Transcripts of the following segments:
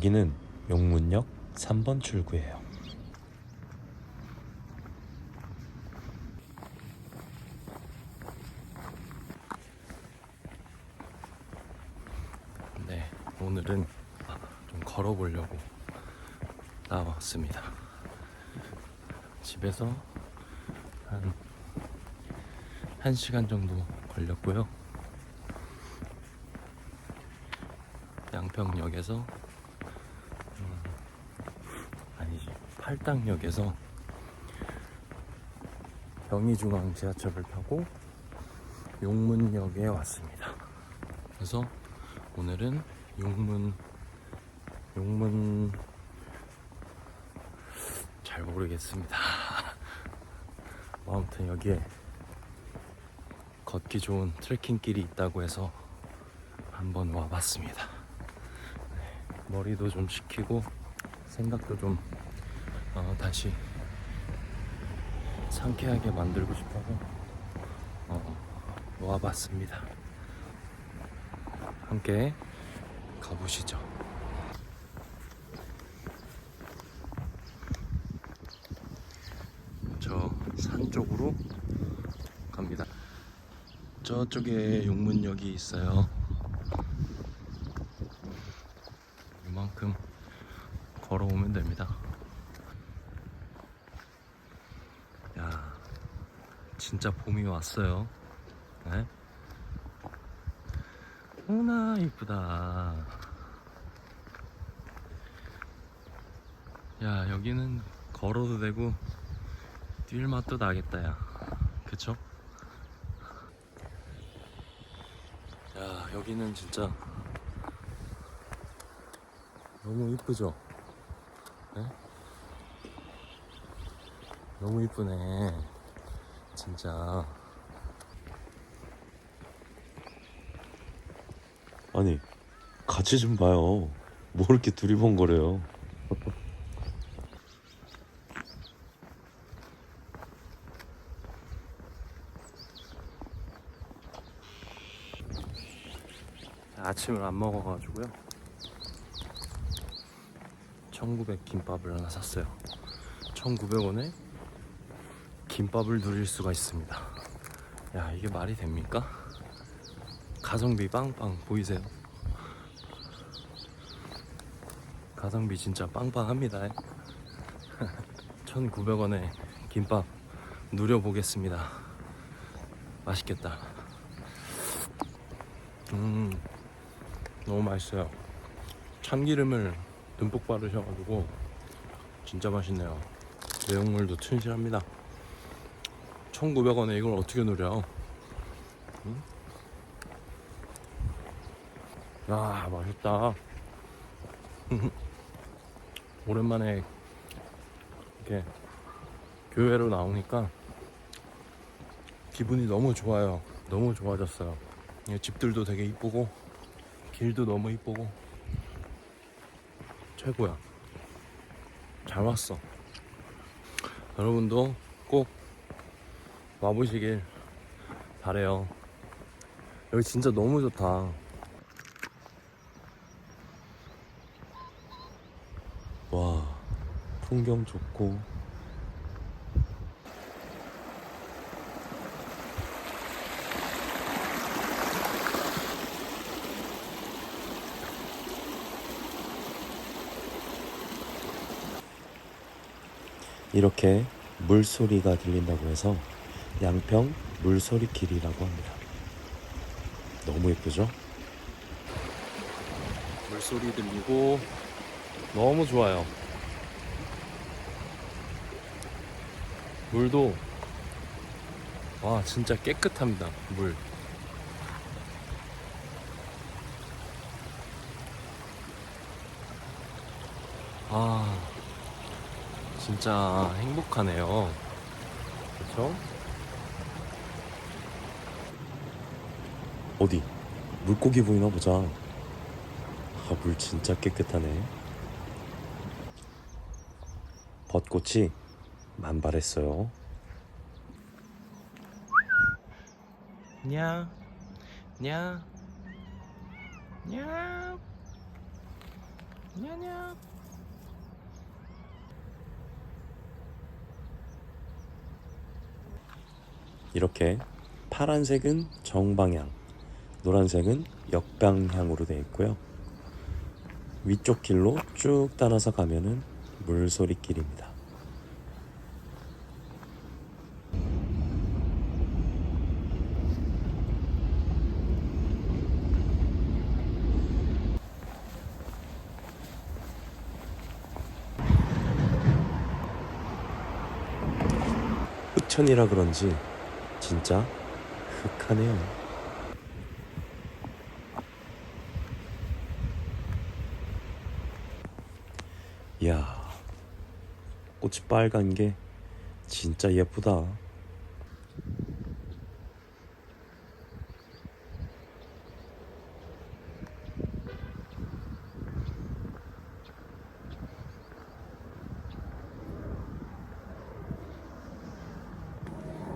여기는 용문역 3번 출구예요. 네, 오늘은 좀 걸어보려고 나왔습니다. 집에서 한 1시간 정도 걸렸고요. 양평역에서 음, 아니지 팔당역에서 경의중앙 지하철을 타고 용문역에 왔습니다. 그래서 오늘은 용문 용문 잘 모르겠습니다. 뭐 아무튼 여기에 걷기 좋은 트레킹 길이 있다고 해서 한번 와봤습니다. 네, 머리도 좀 식히고 생각도 좀 어, 다시 상쾌하게 만들고 싶어서 어, 와봤습니다. 함께 가보시죠. 저 산 쪽으로 갑니다. 저쪽에 용문역이 있어요. 이만큼 걸어오면 됩니다. 진짜 봄이 왔어요. 네? 오나 이쁘다. 야, 여기는 걸어도 되고 뛸 맛도 나겠다, 야. 그쵸? 야 여기는 진짜 너무 이쁘죠? 네? 너무 이쁘네 진짜 아니 같이 좀 봐요 뭐 이렇게 두리번거려요 아침을 안 먹어가지고요. 1900 김밥을 하나 샀어요. 1900원에 김밥을 누릴 수가 있습니다. 야, 이게 말이 됩니까? 가성비 빵빵 보이세요? 가성비 진짜 빵빵합니다. 1900원에 김밥 누려보겠습니다. 맛있겠다. 음. 너무 맛있어요. 참기름을 듬뿍 바르셔가지고 진짜 맛있네요. 내용물도 튼실합니다. 1,900원에 이걸 어떻게 누려? 음? 야 맛있다. 오랜만에 이렇게 교회로 나오니까 기분이 너무 좋아요. 너무 좋아졌어요. 이 집들도 되게 이쁘고 길도 너무 이쁘고 최고야 잘 왔어 여러분도 꼭 와보시길 바래요. 여기 진짜 너무 좋다. 와 풍경 좋고. 이렇게 물소리가 들린다고 해서 양평 물소리 길이라고 합니다. 너무 예쁘죠? 물소리 들리고 너무 좋아요. 물도 와 진짜 깨끗합니다. 물. 아 진짜 행복하네요. 그렇죠? 어디 물고기 보이나 보자. 아, 물 진짜 깨끗하네. 벚꽃이 만발했어요. 냐, 냐, 냐, 냐 냐. 이렇게 파란색은 정방향, 노란색은 역방향으로 되어 있고요. 위쪽 길로 쭉 따라서 가면은 물소리 길입니다. 흑천이라 그런지 진짜 흑하네요. 이야, 꽃이 빨간 게 진짜 예쁘다.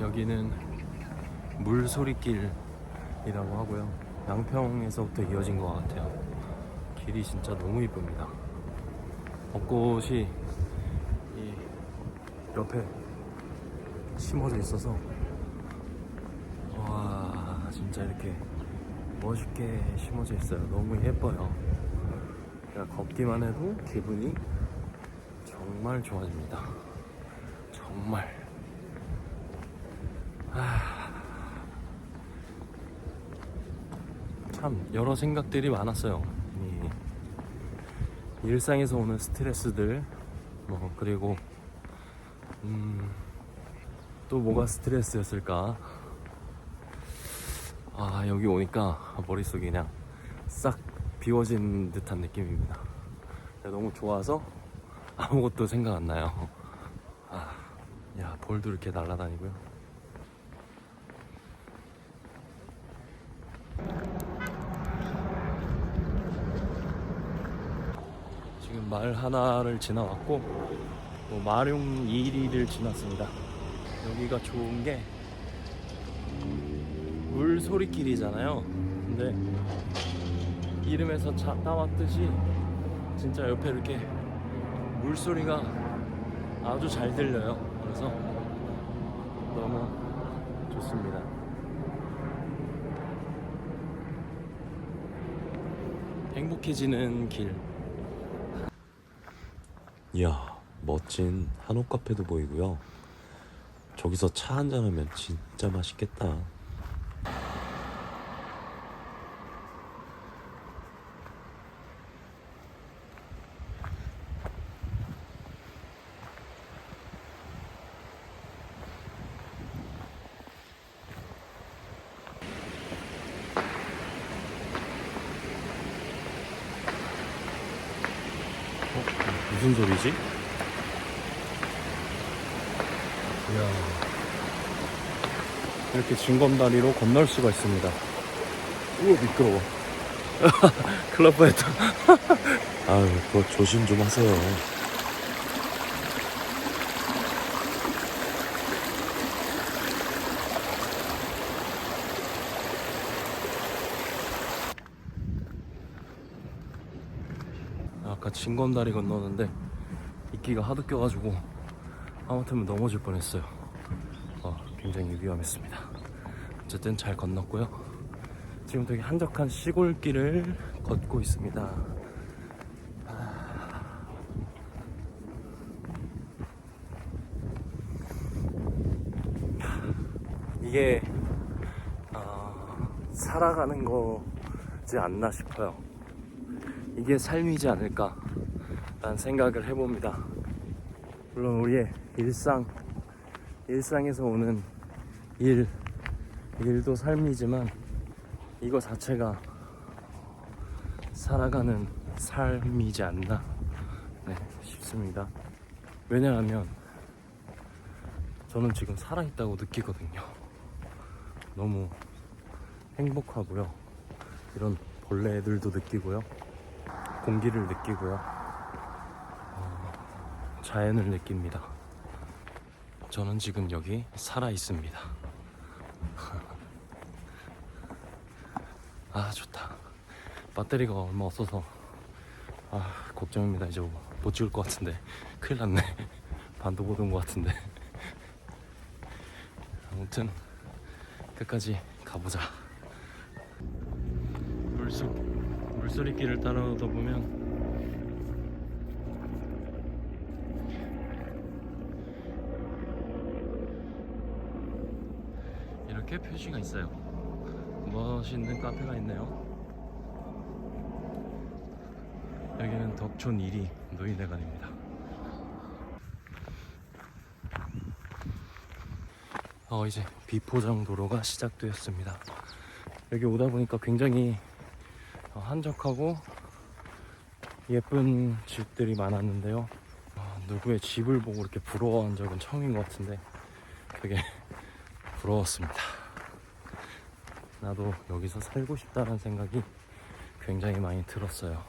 여기는 물소리길이라고 하고요. 양평에서부터 이어진 것 같아요. 길이 진짜 너무 이쁩니다. 벚꽃이 이 옆에 심어져 있어서 와 진짜 이렇게 멋있게 심어져 있어요. 너무 예뻐요. 그냥 걷기만 해도 기분이 정말 좋아집니다. 정말. 참 여러 생각들이 많았어요. 이 일상에서 오는 스트레스들, 뭐 그리고 음, 또 뭐가 스트레스였을까? 아 여기 오니까 머릿속이 그냥 싹 비워진 듯한 느낌입니다. 너무 좋아서 아무것도 생각 안 나요. 아, 야 볼도 이렇게 날아다니고요. 마을 하나를 지나왔고 또 마룡 2리를 지났습니다. 여기가 좋은 게 물소리길이잖아요. 근데 이름에서 자, 따왔듯이 진짜 옆에 이렇게 물소리가 아주 잘 들려요. 그래서 너무 좋습니다. 행복해지는 길. 이야, 멋진 한옥 카페도 보이고요. 저기서 차 한잔 하면 진짜 맛있겠다. 무슨 소리지? 이야. 이렇게 징검다리로 건널 수가 있습니다. 우와, 미끄러워. 클럽 뻔했다. 아유, 그거 조심 좀 하세요. 아까 징검다리 건너는데 이끼가 하도 껴가지고 아무튼 넘어질 뻔했어요. 어, 굉장히 위험했습니다. 어쨌든 잘 건넜고요. 지금 되게 한적한 시골길을 걷고 있습니다. 이게 어, 살아가는 거지 않나 싶어요. 이게 삶이지 않을까 라는 생각을 해봅니다. 물론 우리의 일상, 일상에서 오는 일, 일도 삶이지만 이거 자체가 살아가는 삶이지 않나 네, 싶습니다. 왜냐하면 저는 지금 살아있다고 느끼거든요. 너무 행복하고요. 이런 벌레들도 느끼고요. 공기를 느끼고요. 어, 자연을 느낍니다. 저는 지금 여기 살아 있습니다. 아 좋다. 배터리가 얼마 없어서. 아 걱정입니다. 이제 못 찍을 것 같은데. 큰일 났네. 반도 못 온 것 같은데. 아무튼 끝까지 가보자. 물소, 물소리길을 따라오다 보면 이렇게 표시가 있어요. 멋있는 카페가 있네요. 여기는 덕촌 1위 노인회관입니다. 어 이제 비포장 도로가 시작되었습니다. 여기 오다 보니까 굉장히 어, 한적하고 예쁜 집들이 많았는데요. 어, 누구의 집을 보고 이렇게 부러워한 적은 처음인 것 같은데 되게 부러웠습니다. 나도 여기서 살고 싶다는 생각이 굉장히 많이 들었어요.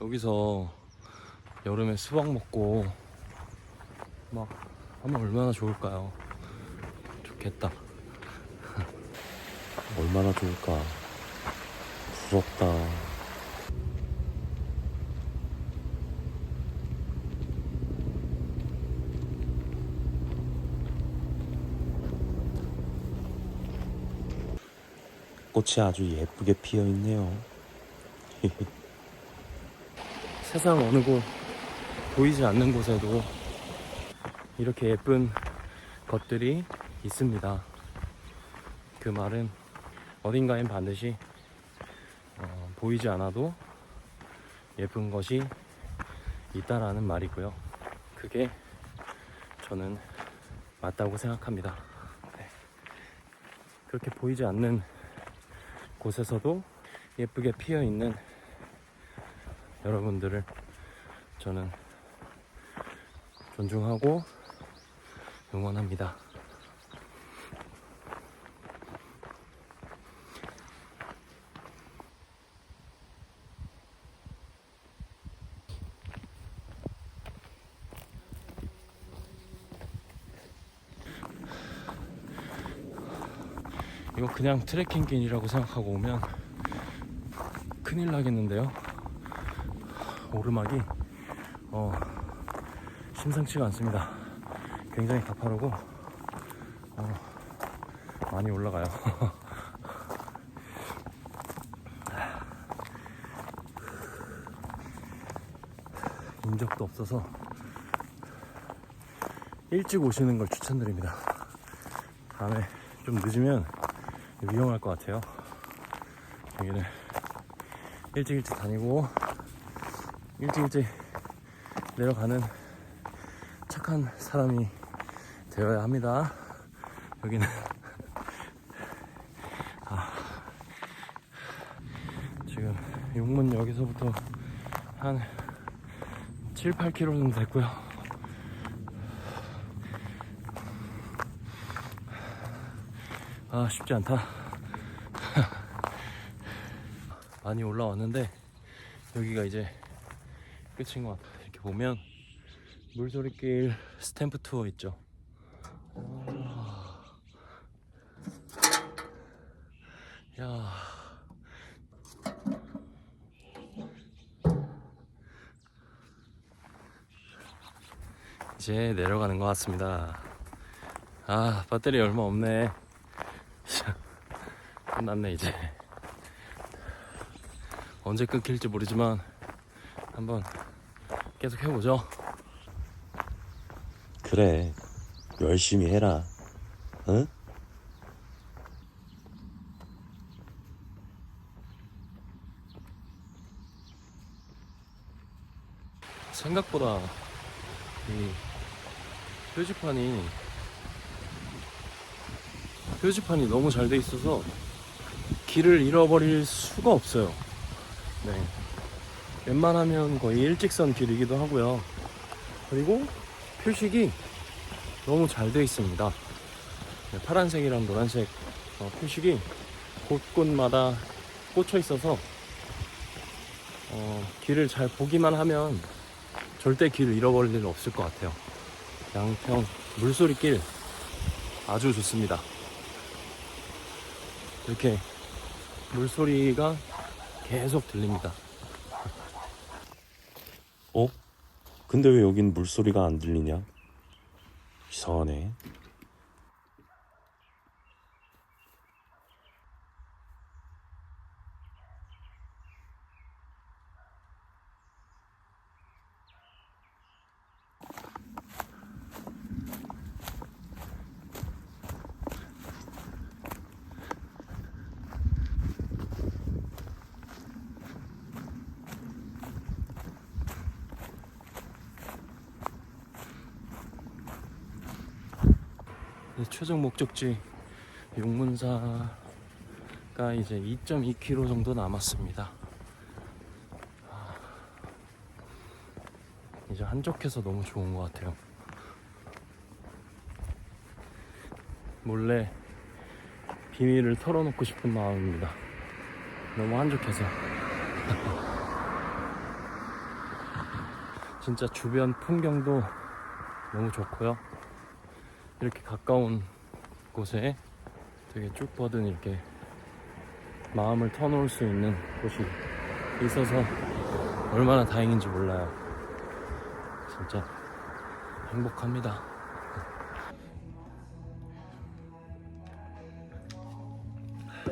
여기서 여름에 수박 먹고 막 하면 얼마나 좋을까요? 좋겠다. 얼마나 좋을까 부럽다 꽃이 아주 예쁘게 피어 있네요 세상 어느 곳 보이지 않는 곳에도 이렇게 예쁜 것들이 있습니다. 그 말은 어딘가엔 반드시 어, 보이지 않아도 예쁜 것이 있다라는 말이고요. 그게 저는 맞다고 생각합니다. 네. 그렇게 보이지 않는 곳에서도 예쁘게 피어 있는 여러분들을 저는 존중하고 응원합니다. 이거 그냥 트레킹 길이라고 생각하고 오면 큰일 나겠는데요. 오르막이 어, 심상치가 않습니다. 굉장히 가파르고 어, 많이 올라가요. 인적도 없어서 일찍 오시는 걸 추천드립니다. 다음에 좀 늦으면 위험할 것 같아요. 여기는 일찍 일찍 다니고 일찍 일찍 내려가는 착한 사람이 되어야 합니다. 여기는 아, 지금 용문 여기서부터 한 7, 8km 정도 됐고요. 아 쉽지 않다. 많이 올라왔는데 여기가 이제 끝인 것 같아. 이렇게 보면 물소리길 스탬프 투어 있죠. 아. 야. 이제 내려가는 것 같습니다. 아, 배터리 얼마 없네. 끝났네, 이제. 언제 끊길지 모르지만 한번 계속 해보죠. 그래 열심히 해라 응? 생각보다 이 표지판이 표지판이 너무 잘 돼 있어서 길을 잃어버릴 수가 없어요. 네. 웬만하면 거의 일직선 길이기도 하고요. 그리고 표식이 너무 잘돼 있습니다. 네, 파란색이랑 노란색 어, 표식이 곳곳마다 꽂혀 있어서 어, 길을 잘 보기만 하면 절대 길을 잃어버릴 일 없을 것 같아요. 양평 물소리길 아주 좋습니다. 이렇게 물소리가 계속 들립니다. 어? 근데 왜 여긴 물소리가 안 들리냐? 이상하네. 네, 최종 목적지 용문사가 이제 2.2km 정도 남았습니다. 아, 이제 한적해서 너무 좋은 것 같아요. 몰래 비밀을 털어놓고 싶은 마음입니다. 너무 한적해서. 진짜 주변 풍경도 너무 좋고요. 이렇게 가까운 곳에 되게 쭉 뻗은 이렇게 마음을 터놓을 수 있는 곳이 있어서 얼마나 다행인지 몰라요. 진짜 행복합니다.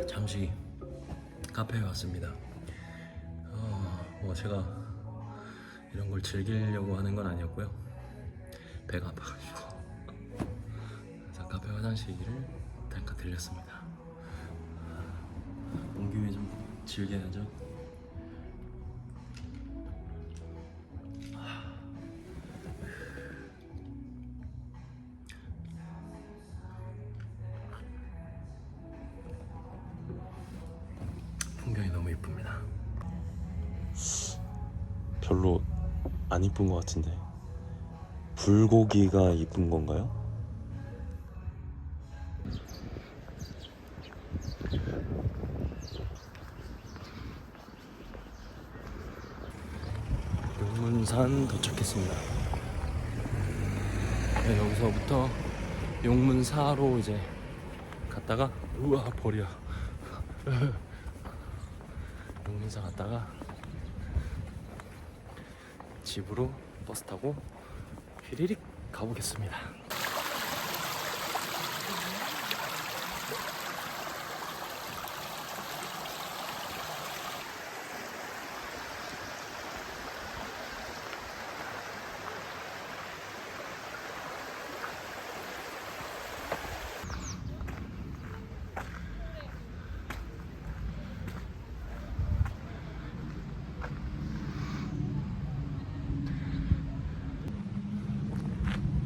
잠시 카페에 왔습니다. 어, 뭐 제가 이런 걸 즐기려고 하는 건 아니었고요. 배가 아파가 카페 화장실을 잠깐 들렸습니다. 온 김에 좀 즐겨야죠. 풍경이 너무 이쁩니다. 별로 안 이쁜 것 같은데. 불고기가 이쁜 건가요? 용문산 도착했습니다. 네, 여기서부터 용문사로 이제 갔다가 우와 벌이야. 용문사 갔다가 집으로 버스 타고 휘리릭 가보겠습니다.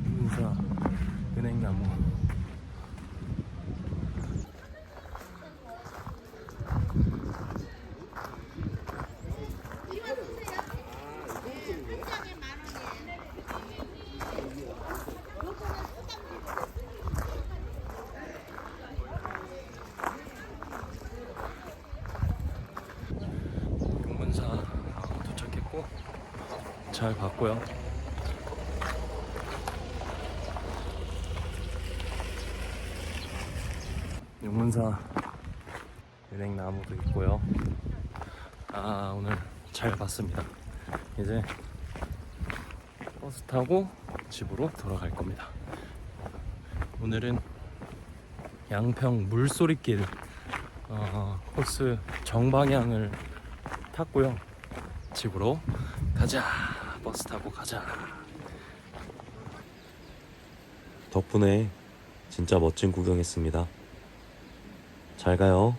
용문사 은행나무 용문사 도착했고 잘 봤고요. 용문사 은행나무도 있고요. 아 오늘 잘 봤습니다. 이제 버스 타고 집으로 돌아갈 겁니다. 오늘은 양평 물소리길 어, 코스 정방향을 탔고요. 집으로 가자. 버스 타고 가자. 덕분에 진짜 멋진 구경했습니다. 잘 가요.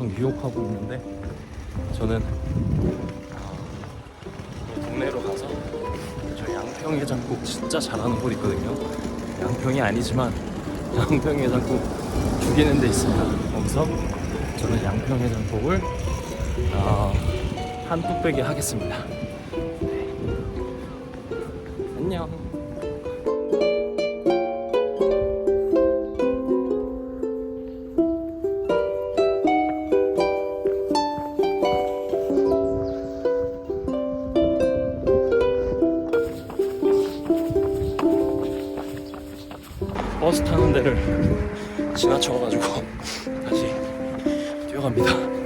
엄청 유혹하고 있는데 저는 어, 이 동네로 가서 저 양평 해장국 진짜 잘하는 곳 있거든요. 양평이 아니지만 양평 해장국 죽이는 데 있습니다. 거기서 저는 양평 해장국을 어, 한 뚝배기 하겠습니다. 데를 지나쳐가지고 다시 뛰어갑니다.